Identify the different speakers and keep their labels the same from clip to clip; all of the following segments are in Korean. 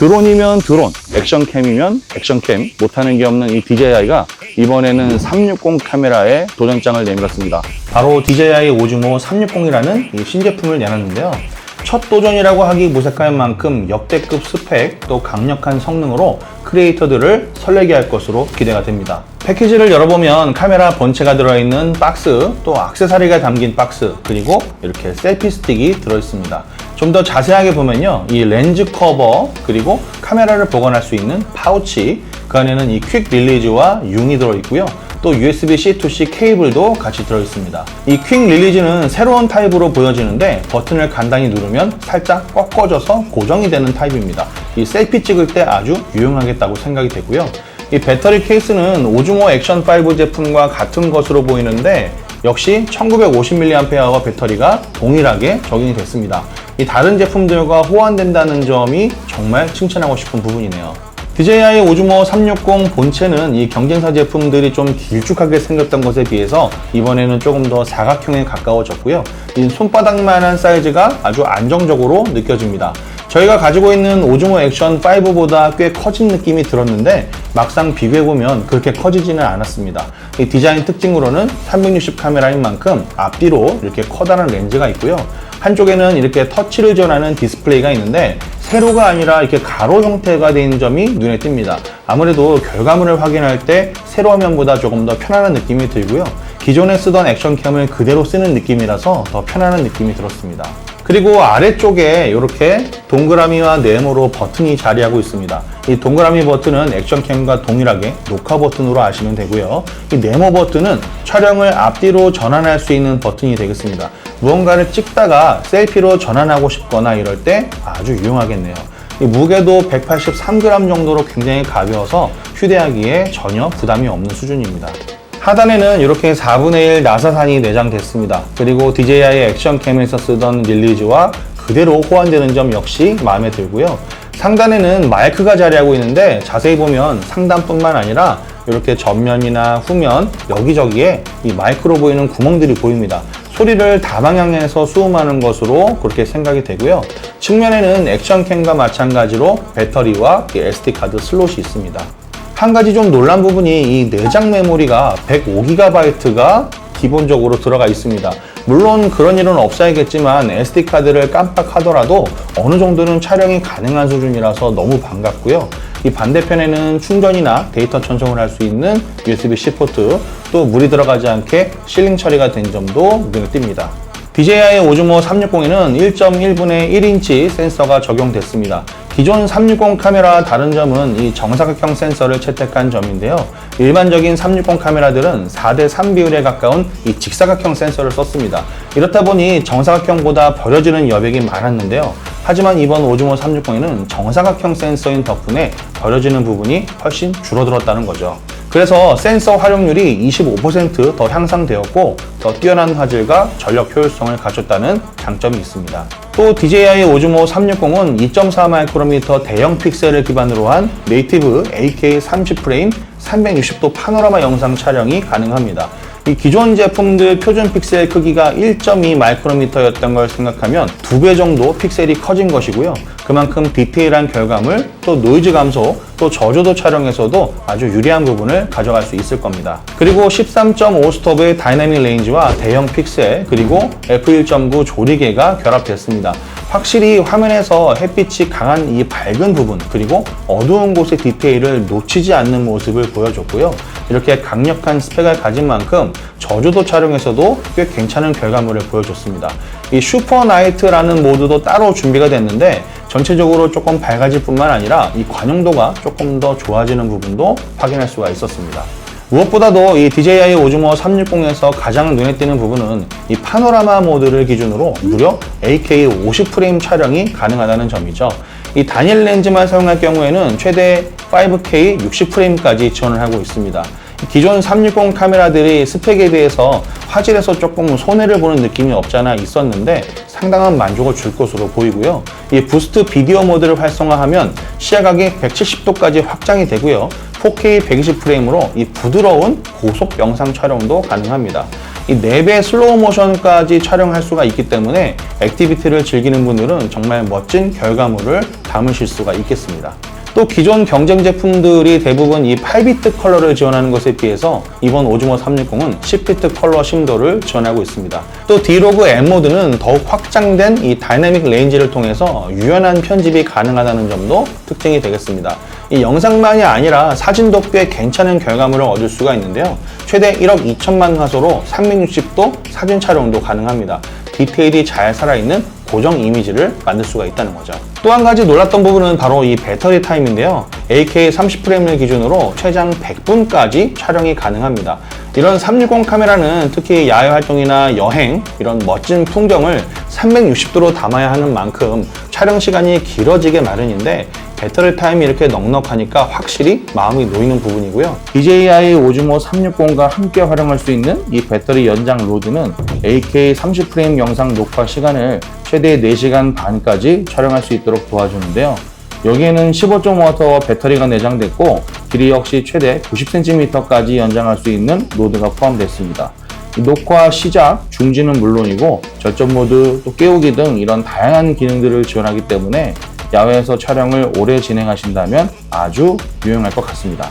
Speaker 1: 드론이면 드론, 액션캠이면 액션캠, 못하는 게 없는 이 DJI가 이번에는 360 카메라에 도전장을 내밀었습니다. 바로 DJI 오즈모 360이라는 이 신제품을 내놨는데요. 첫 도전이라고 하기 무색할 만큼 역대급 스펙 또 강력한 성능으로 크리에이터들을 설레게 할 것으로 기대가 됩니다. 패키지를 열어보면 카메라 본체가 들어있는 박스, 또 악세사리가 담긴 박스, 그리고 이렇게 셀피 스틱이 들어있습니다. 좀 더 자세하게 보면요. 이 렌즈 커버, 그리고 카메라를 보관할 수 있는 파우치, 그 안에는 이 퀵 릴리즈와 융이 들어있고요. 또 USB-C to-C 케이블도 같이 들어있습니다. 이 퀵 릴리즈는 새로운 타입으로 보여지는데 버튼을 간단히 누르면 살짝 꺾어져서 고정이 되는 타입입니다. 이 셀피 찍을 때 아주 유용하겠다고 생각이 되고요. 이 배터리 케이스는 오즈모 액션 5 제품과 같은 것으로 보이는데 역시 1950mAh 배터리가 동일하게 적용이 됐습니다. 이 다른 제품들과 호환된다는 점이 정말 칭찬하고 싶은 부분이네요. DJI 오즈모 360 본체는 이 경쟁사 제품들이 좀 길쭉하게 생겼던 것에 비해서 이번에는 조금 더 사각형에 가까워졌고요. 이 손바닥만한 사이즈가 아주 안정적으로 느껴집니다. 저희가 가지고 있는 오즈모 액션 5보다 꽤 커진 느낌이 들었는데 막상 비교해보면 그렇게 커지지는 않았습니다. 이 디자인 특징으로는 360 카메라인 만큼 앞뒤로 이렇게 커다란 렌즈가 있고요. 한쪽에는 이렇게 터치를 전하는 디스플레이가 있는데 세로가 아니라 이렇게 가로 형태가 된 점이 눈에 띕니다. 아무래도 결과물을 확인할 때 세로 화면보다 조금 더 편안한 느낌이 들고요. 기존에 쓰던 액션캠을 그대로 쓰는 느낌이라서 더 편안한 느낌이 들었습니다. 그리고 아래쪽에 이렇게 동그라미와 네모로 버튼이 자리하고 있습니다. 이 동그라미 버튼은 액션캠과 동일하게 녹화 버튼으로 아시면 되고요. 이 네모 버튼은 촬영을 앞뒤로 전환할 수 있는 버튼이 되겠습니다. 무언가를 찍다가 셀피로 전환하고 싶거나 이럴 때 아주 유용하겠네요. 이 무게도 183g 정도로 굉장히 가벼워서 휴대하기에 전혀 부담이 없는 수준입니다. 하단에는 이렇게 4분의 1 나사산이 내장됐습니다. 그리고 DJI 액션캠에서 쓰던 릴리즈와 그대로 호환되는 점 역시 마음에 들고요. 상단에는 마이크가 자리하고 있는데 자세히 보면 상단뿐만 아니라 이렇게 전면이나 후면 여기저기에 이 마이크로 보이는 구멍들이 보입니다. 소리를 다방향에서 수음하는 것으로 그렇게 생각이 되고요. 측면에는 액션캠과 마찬가지로 배터리와 SD카드 슬롯이 있습니다. 한 가지 좀 놀란 부분이 이 내장 메모리가 105GB가 기본적으로 들어가 있습니다. 물론 그런 일은 없어야겠지만 SD카드를 깜빡하더라도 어느 정도는 촬영이 가능한 수준이라서 너무 반갑고요. 이 반대편에는 충전이나 데이터 전송을 할 수 있는 USB-C 포트, 또 물이 들어가지 않게 실링 처리가 된 점도 눈에 띕니다. DJI 오즈모 360에는 1.1분의 1인치 센서가 적용됐습니다. 기존 360 카메라와 다른 점은 이 정사각형 센서를 채택한 점인데요. 일반적인 360 카메라들은 4대3 비율에 가까운 이 직사각형 센서를 썼습니다. 이렇다 보니 정사각형보다 버려지는 여백이 많았는데요. 하지만 이번 오즈모 360에는 정사각형 센서인 덕분에 버려지는 부분이 훨씬 줄어들었다는 거죠. 그래서 센서 활용률이 25%더 향상되었고 더 뛰어난 화질과 전력 효율성을 갖췄다는 장점이 있습니다. 또 DJI 오즈모 360은 2.4 마이크로미터 대형 픽셀을 기반으로 한 네이티브 8K 30 프레임 360도 파노라마 영상 촬영이 가능합니다. 이 기존 제품들 표준 픽셀 크기가 1.2 마이크로미터였던 걸 생각하면 두 배 정도 픽셀이 커진 것이고요. 그만큼 디테일한 결과물, 또 노이즈 감소, 또 저조도 촬영에서도 아주 유리한 부분을 가져갈 수 있을 겁니다. 그리고 13.5 스톱의 다이나믹 레인지와 대형 픽셀, 그리고 f1.9 조리개가 결합됐습니다. 확실히 화면에서 햇빛이 강한 이 밝은 부분 그리고 어두운 곳의 디테일을 놓치지 않는 모습을 보여줬고요. 이렇게 강력한 스펙을 가진 만큼 저조도 촬영에서도 꽤 괜찮은 결과물을 보여줬습니다. 이 슈퍼 나이트라는 모드도 따로 준비가 됐는데 전체적으로 조금 밝아질 뿐만 아니라 이 관용도가 조금 더 좋아지는 부분도 확인할 수가 있었습니다. 무엇보다도 이 DJI 오즈모 360에서 가장 눈에 띄는 부분은 이 파노라마 모드를 기준으로 무려 8K 50프레임 촬영이 가능하다는 점이죠. 이 단일 렌즈만 사용할 경우에는 최대 5K 60프레임까지 지원을 하고 있습니다. 기존 360 카메라들이 스펙에 대해서 화질에서 조금 손해를 보는 느낌이 없잖아 있었는데 상당한 만족을 줄 것으로 보이고요. 이 부스트 비디오 모드를 활성화하면 시야각이 170도까지 확장이 되고요. 4K 120프레임으로 이 부드러운 고속 영상 촬영도 가능합니다. 이 4배 슬로우 모션까지 촬영할 수가 있기 때문에 액티비티를 즐기는 분들은 정말 멋진 결과물을 담으실 수가 있겠습니다. 또 기존 경쟁 제품들이 대부분 이 8비트 컬러를 지원하는 것에 비해서 이번 오즈모 360은 10비트 컬러 심도를 지원하고 있습니다. 또 디로그 M 모드는 더욱 확장된 이 다이내믹 레인지를 통해서 유연한 편집이 가능하다는 점도 특징이 되겠습니다. 이 영상만이 아니라 사진도 꽤 괜찮은 결과물을 얻을 수가 있는데요. 최대 1억 2천만 화소로 360도 사진 촬영도 가능합니다. 디테일이 잘 살아있는 고정 이미지를 만들 수가 있다는 거죠. 또 한 가지 놀랐던 부분은 바로 이 배터리 타임인데요. AK 30프레임을 기준으로 최장 100분까지 촬영이 가능합니다. 이런 360 카메라는 특히 야외 활동이나 여행, 이런 멋진 풍경을 360도로 담아야 하는 만큼 촬영 시간이 길어지게 마련인데 배터리 타임이 이렇게 넉넉하니까 확실히 마음이 놓이는 부분이고요. DJI 오즈모 360과 함께 활용할 수 있는 이 배터리 연장 로드는 AK 30프레임 영상 녹화 시간을 최대 4시간 반까지 촬영할 수 있도록 도와주는데요. 여기에는 15.5W 배터리가 내장됐고 길이 역시 최대 90cm까지 연장할 수 있는 로드가 포함됐습니다. 이 녹화 시작, 중지는 물론이고 절전 모드, 또 깨우기 등 이런 다양한 기능들을 지원하기 때문에 야외에서 촬영을 오래 진행하신다면 아주 유용할 것 같습니다.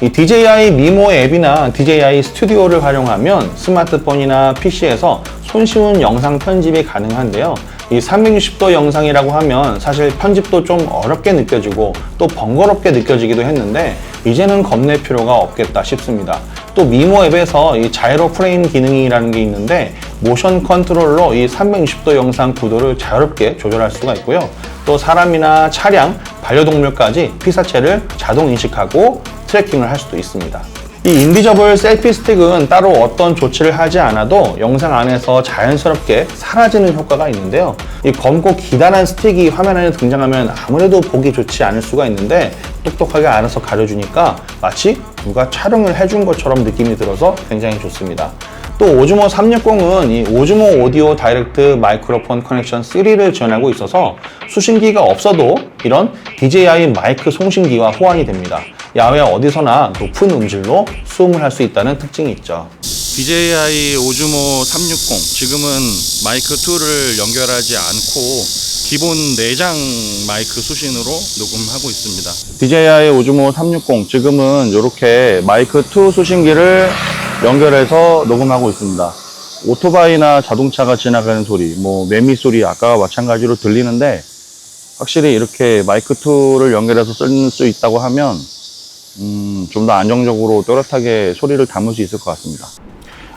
Speaker 1: 이 DJI 미모 앱이나 DJI 스튜디오를 활용하면 스마트폰이나 PC에서 손쉬운 영상 편집이 가능한데요. 이 360도 영상이라고 하면 사실 편집도 좀 어렵게 느껴지고 또 번거롭게 느껴지기도 했는데 이제는 겁낼 필요가 없겠다 싶습니다. 또 미모 앱에서 이 자이로 프레임 기능이라는 게 있는데 모션 컨트롤로 이 360도 영상 구도를 자유롭게 조절할 수가 있고요. 또 사람이나 차량, 반려동물까지 피사체를 자동 인식하고 트래킹을 할 수도 있습니다. 이 인디저블 셀피 스틱은 따로 어떤 조치를 하지 않아도 영상 안에서 자연스럽게 사라지는 효과가 있는데요. 이 검고 기단한 스틱이 화면 안에 등장하면 아무래도 보기 좋지 않을 수가 있는데 똑똑하게 알아서 가려주니까 마치 누가 촬영을 해준 것처럼 느낌이 들어서 굉장히 좋습니다. 또 오즈모 360은 이 오즈모 오디오 다이렉트 마이크로폰 커넥션 3를 지원하고 있어서 수신기가 없어도 이런 DJI 마이크 송신기와 호환이 됩니다. 야외 어디서나 높은 음질로 수음을 할 수 있다는 특징이 있죠.
Speaker 2: DJI 오즈모 360 지금은 마이크 2를 연결하지 않고 기본 내장 마이크 수신으로 녹음하고 있습니다.
Speaker 1: DJI 오즈모 360 지금은 이렇게 마이크 2 수신기를 연결해서 녹음하고 있습니다. 오토바이나 자동차가 지나가는 소리, 뭐 매미 소리 아까와 마찬가지로 들리는데 확실히 이렇게 마이크 2를 연결해서 쓸 수 있다고 하면 음, 좀 더 안정적으로 또렷하게 소리를 담을 수 있을 것 같습니다.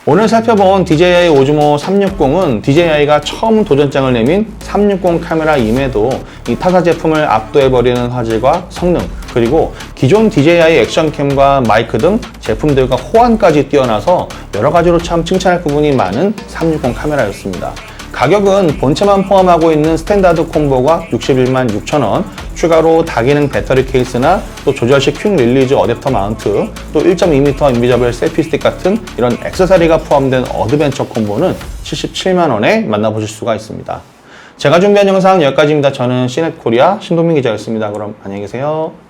Speaker 1: 오늘 살펴본 DJI 오즈모 360은 DJI가 처음 도전장을 내민 360 카메라임에도 이 타사 제품을 압도해버리는 화질과 성능, 그리고 기존 DJI 액션캠과 마이크 등 제품들과 호환까지 뛰어나서 여러 가지로 참 칭찬할 부분이 많은 360 카메라였습니다. 가격은 본체만 포함하고 있는 스탠다드 콤보가 61만 6천원, 추가로 다기능 배터리 케이스나 또 조절식 퀵 릴리즈 어댑터 마운트, 또 1.2m 인비저블 셀피 스틱 같은 이런 액세서리가 포함된 어드벤처 콤보는 77만원에 만나보실 수가 있습니다. 제가 준비한 영상 여기까지입니다. 저는 시넷코리아 신동민 기자였습니다. 그럼 안녕히 계세요.